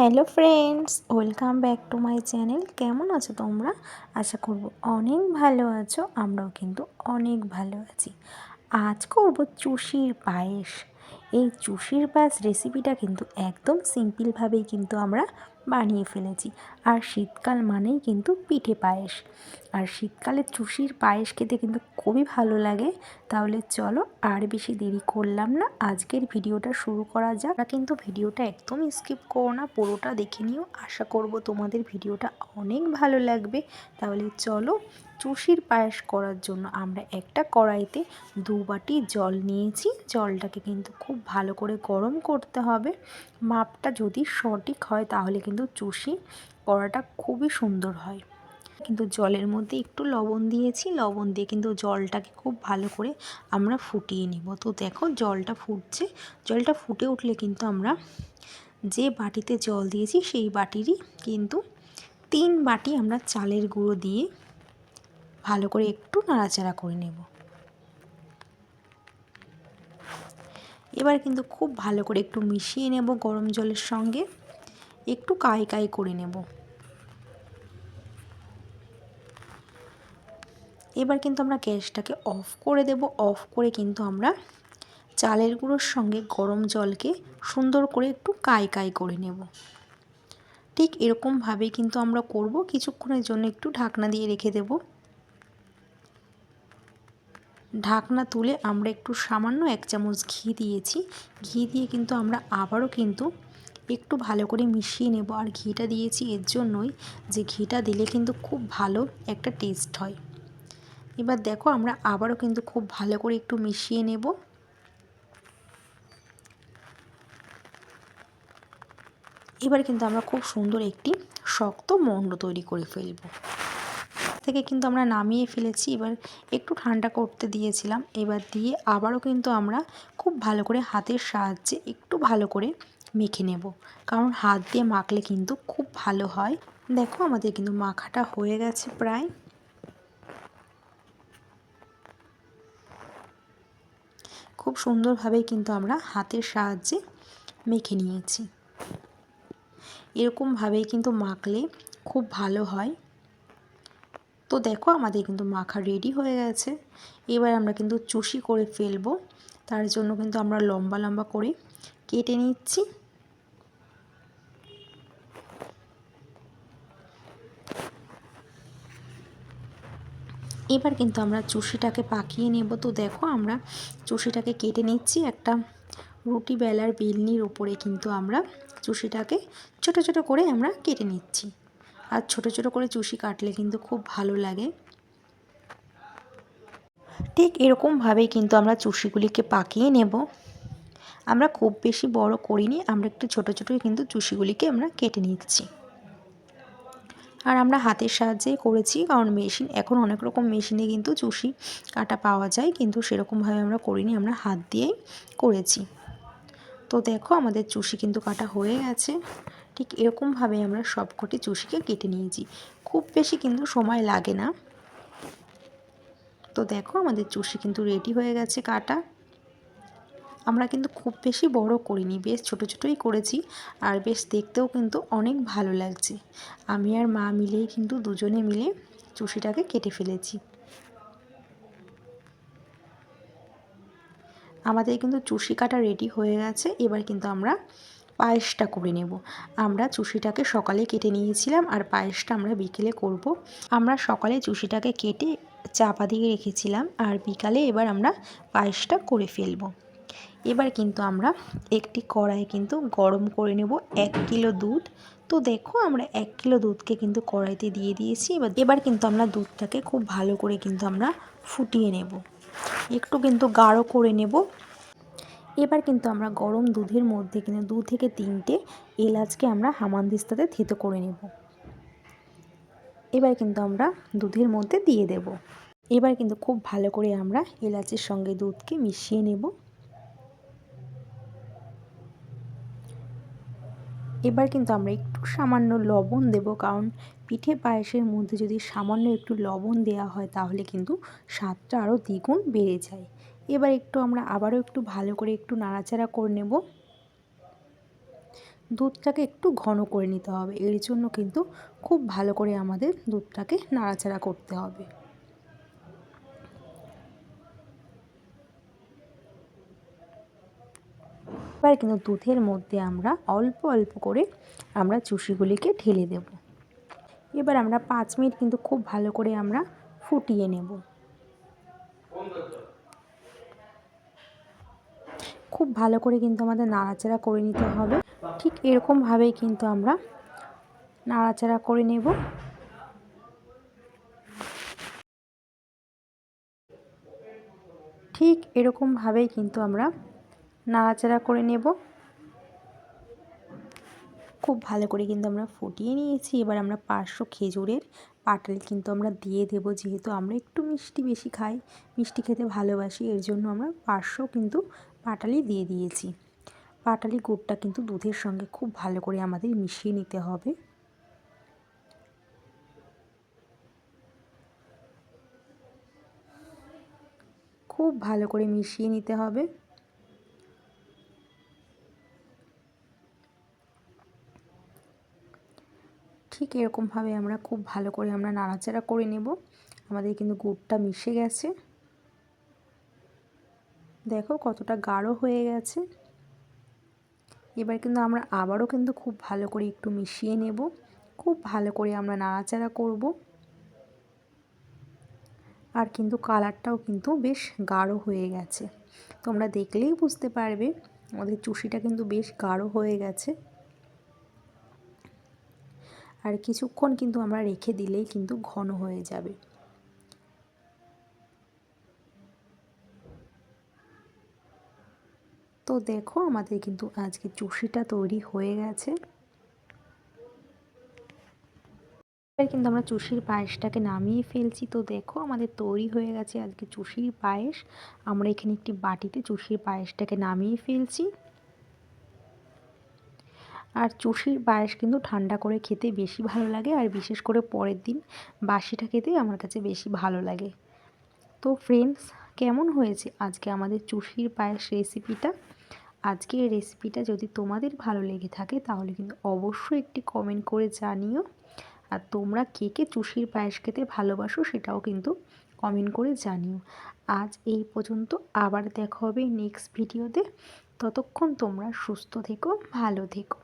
Hello friends, welcome back to my channel. কেমন আছো তোমরা? আশা করব অনেক ভালো আছো, আমরাও কিন্তু অনেক ভালো আছি। আজ করব চুষির পায়েস। এই চুষির পায়েস রেসিপিটা কিন্তু একদম সিম্পলভাবেই কিন্তু আমরা বানিয়ে ফেলেছি। আর শীতকাল মানেই কিন্তু পিঠে পায়েস। আর শীতকালে চুষির পায়েস খেতে কিন্তু খুবই ভালো লাগে। তাহলে চলো আর বেশি দেরি করলাম না। আজকের ভিডিওটা শুরু করা যাক। কিন্তু ভিডিওটা একদম স্কিপ করো না। পুরোটা দেখে নিও। আশা করব তোমাদের ভিডিওটা অনেক ভালো লাগবে। তাহলে চলো চুষির পায়েস করার জন্য আমরা একটা কড়াইতে দু বাটি জল নিয়েছি। জলটাকে কিন্তু খুব ভালো করে গরম করতে হবে। মাপটা যদি সঠিক হয় তাহলে কিন্তু চুষি করাটা খুবই সুন্দর হয়। কিন্তু জলের মধ্যে একটু লবণ দিয়েছি, লবণ দিয়ে কিন্তু জলটাকে খুব ভালো করে আমরা ফুটিয়ে নেব। তো দেখো জলটা ফুটছে। জলটা ফুটে উঠলে কিন্তু আমরা যে বাটিতে জল দিয়েছি সেই বাটিরই কিন্তু তিন বাটি আমরা চালের গুঁড়ো দিয়ে ভালো করে একটু নাড়াচাড়া করে নেব। এবার কিন্তু খুব ভালো করে একটু মিশিয়ে নেব গরম জলের সঙ্গে। একটু কাই কাই করে নেব। এবার কিন্তু আমরা গ্যাসটাকে অফ করে দেব। অফ করে কিন্তু আমরা চালের গুঁড়োর সঙ্গে গরম জলকে সুন্দর করে একটু কাই কাই করে নেব। ঠিক এরকমভাবেই কিন্তু আমরা করব। কিছুক্ষণের জন্য একটু ঢাকনা দিয়ে রেখে দেব। ঢাকনা তুলে আমরা একটু সামান্য এক চামচ ঘি দিয়েছি। ঘি দিয়ে কিন্তু আমরা আবারও কিন্তু একটু ভালো করে মিশিয়ে নেব। আর ঘিটা দিয়েছি এর জন্যই যে ঘিটা দিলে কিন্তু খুব ভালো একটা টেস্ট হয়। এবার দেখো আমরা আবারও কিন্তু খুব ভালো করে একটু মিশিয়ে নেব। এবার কিন্তু আমরা খুব সুন্দর একটি শক্ত মণ্ড তৈরি করে ফেলব। থেকে কিন্তু আমরা নামিয়ে ফেলেছি। এবার একটু ঠান্ডা করতে দিয়েছিলাম। এবার দিয়ে আবারও কিন্তু আমরা খুব ভালো করে হাতের সাহায্যে একটু ভালো করে মেখে নেব। কারণ হাত দিয়ে মাখলে কিন্তু খুব ভালো হয়। দেখো আমাদের কিন্তু মাখাটা হয়ে গেছে প্রায়। খুব সুন্দরভাবে কিন্তু আমরা হাতের সাহায্যে মেখে নিয়েছি। এরকমভাবেই কিন্তু মাখলে খুব ভালো হয়। তো দেখো আমাদের কিন্তু মাখা রেডি হয়ে গেছে। এবার আমরা কিন্তু চুষি করে ফেলব। তার জন্য কিন্তু আমরা লম্বা লম্বা করে কেটে নিচ্ছি। এবার কিন্তু আমরা চুষিটাকে পাকিয়ে নেব। তো দেখো আমরা চুষিটাকে কেটে নিচ্ছি। একটা রুটি বেলার বেলনির ওপরে কিন্তু আমরা চুষিটাকে ছোট ছোট করে আমরা কেটে নিচ্ছি। আর ছোট ছোট করে চুষি কাটলে কিন্তু খুব ভালো লাগে। ঠিক এরকমভাবেই কিন্তু আমরা চুষিগুলিকে পাকিয়ে নেব। আমরা খুব বেশি বড় করিনি, আমরা একটু ছোট ছোটোই কিন্তু চুষিগুলিকে আমরা কেটে নিচ্ছি। আর আমরা হাতের সাহায্যেই করেছি, কারণ মেশিন, এখন অনেক রকম মেশিনে কিন্তু চুষি কাটা পাওয়া যায়, কিন্তু সেরকমভাবে আমরা করিনি, আমরা হাত দিয়েই করেছি। তো দেখো, আমাদের চুষি কিন্তু কাটা হয়ে গেছে। ঠিক এরকমভাবে আমরা সবকটি চুষিকে কেটে নিয়েছি। খুব বেশি কিন্তু সময় লাগে না। তো দেখো, আমাদের চুষি কিন্তু রেডি হয়ে গেছে কাটা। আমরা কিন্তু খুব বেশি বড় করিনি, বেশ ছোট ছোটোই করেছি আর বেশ দেখতেও কিন্তু অনেক ভালো লাগছে। আমি আর মা মিলেই কিন্তু দুজনে মিলে চুষিটাকে কেটে ফেলেছি। আমাদের কিন্তু চুষি কাটা রেডি হয়ে গেছে, এবার কিন্তু আমরা পায়েসটা করে নেব। আমরা চুষিটাকে সকালে কেটে নিয়েছিলাম আর পায়েসটা আমরা বিকেলে করব। আমরা সকালে চুষিটাকে কেটে চাপা দিয়ে রেখেছিলাম আর বিকালে এবার আমরা পায়েসটা করে ফেলব। এবার কিন্তু আমরা একটি কড়াই কিন্তু গরম করে নেব এক কিলো দুধ। তো দেখো আমরা এক কিলো দুধকে কিন্তু কড়াইতে দিয়ে দিয়েছি। এবার এবার কিন্তু আমরা দুধটাকে খুব ভালো করে কিন্তু আমরা ফুটিয়ে নেব। একটু কিন্তু গাঢ় করে নেব। এবার কিন্তু আমরা গরম দুধের মধ্যে কিন্তু দু থেকে তিনটে এলাচকে আমরা হামানদিস্তাতে থেতো করে নেব। এবার কিন্তু আমরা দুধের মধ্যে দিয়ে দেব। এবার কিন্তু খুব ভালো করে আমরা এলাচের সঙ্গে দুধকে মিশিয়ে নেব। এবার কিন্তু আমরা একটু সামান্য লবণ দেব, কারণ পিঠে পায়েসের মধ্যে যদি সামান্য একটু লবণ দেওয়া হয়, তাহলে কিন্তু স্বাদটা আরও দ্বিগুণ বেড়ে যায়। এবার একটু আমরা আবারও একটু ভালো করে একটু নাড়াচাড়া করে নেব। দুধটাকে একটু ঘন করে নিতে হবে, এর জন্য কিন্তু খুব ভালো করে আমাদের দুধটাকে নাড়াচাড়া করতে হবে। এবার কিন্তু দুধের মধ্যে আমরা অল্প অল্প করে আমরা চুষিগুলিকে ঢেলে দেব। এবার আমরা পাঁচ মিনিট কিন্তু খুব ভালো করে আমরা ফুটিয়ে নেব। খুব ভালো করে কিন্তু আমাদের নাড়াচাড়া করে নিতে হবে। ঠিক এরকমভাবেই কিন্তু আমরা নাড়াচাড়া করে নেব। ঠিক এরকমভাবেই কিন্তু আমরা নাড়াচাড়া করে নেব। খুব ভালো করে কিন্তু আমরা ফুটিয়ে নিয়েছি। এবার আমরা পাঁচশো খেজুরের পাটালি কিন্তু আমরা দিয়ে দেব। যেহেতু আমরা একটু মিষ্টি বেশি খাই, মিষ্টি খেতে ভালোবাসি, এর জন্য আমরা পাঁচশো কিন্তু পাটালি দিয়ে দিয়েছি। পাটালি গুড়টা কিন্তু দুধের সঙ্গে খুব ভালো করে আমাদের মিশিয়ে নিতে হবে। খুব ভালো করে মিশিয়ে নিতে হবে। এরকমভাবে আমরা খুব ভালো করে আমরা নাড়াচাড়া করে নেব। আমাদের কিন্তু গুড়টা মিশে গেছে। দেখো কতটা গাঢ় হয়ে গেছে। এবার কিন্তু আমরা আবারও কিন্তু খুব ভালো করে একটু মিশিয়ে নেব। খুব ভালো করে আমরা নাড়াচাড়া করব। আর কিন্তু কালারটাও কিন্তু বেশ গাঢ় হয়ে গেছে। তোমরা দেখলেই বুঝতে পারবে, আমাদের চুষিটা কিন্তু বেশ গাঢ় হয়ে গেছে। আর কিছুক্ষণ কিন্তু আমরা রেখে দিলেই কিন্তু ঘন হয়ে যাবে। তো দেখো আমাদের কিন্তু আজকে চুষিটা তৈরি হয়ে গেছে। কিন্তু আমরা চুষির পায়েসটাকে নামিয়ে ফেলছি। তো দেখো আমাদের তৈরি হয়ে গেছে আজকে চুষির পায়েস। আমরা এখানে একটি বাটিতে চুষির পায়েসটাকে নামিয়ে ফেলছি। আর চুষির পায়েস কিন্তু ঠান্ডা করে খেতে বেশি ভালো লাগে আর বিশেষ করে পরের দিন বাসিটা খেতে আমার কাছে বেশি ভালো লাগে। তো ফ্রেন্ডস কেমন হয়েছে আজকে আমাদের চুষির পায়েস রেসিপিটা আজকে এই রেসিপিটা যদি তোমাদের ভালো লেগে থাকে তাহলে কিন্তু অবশ্যই একটি কমেন্ট করে জানিও। আর তোমরা কে কে চুষির পায়েস খেতে ভালোবাসো সেটাও কিন্তু কমেন্ট করে জানিও। আজ এই পর্যন্ত আবার দেখা হবে নেক্সট ভিডিওতে ততক্ষণ তোমরা সুস্থ থেকো, ভালো থেকো।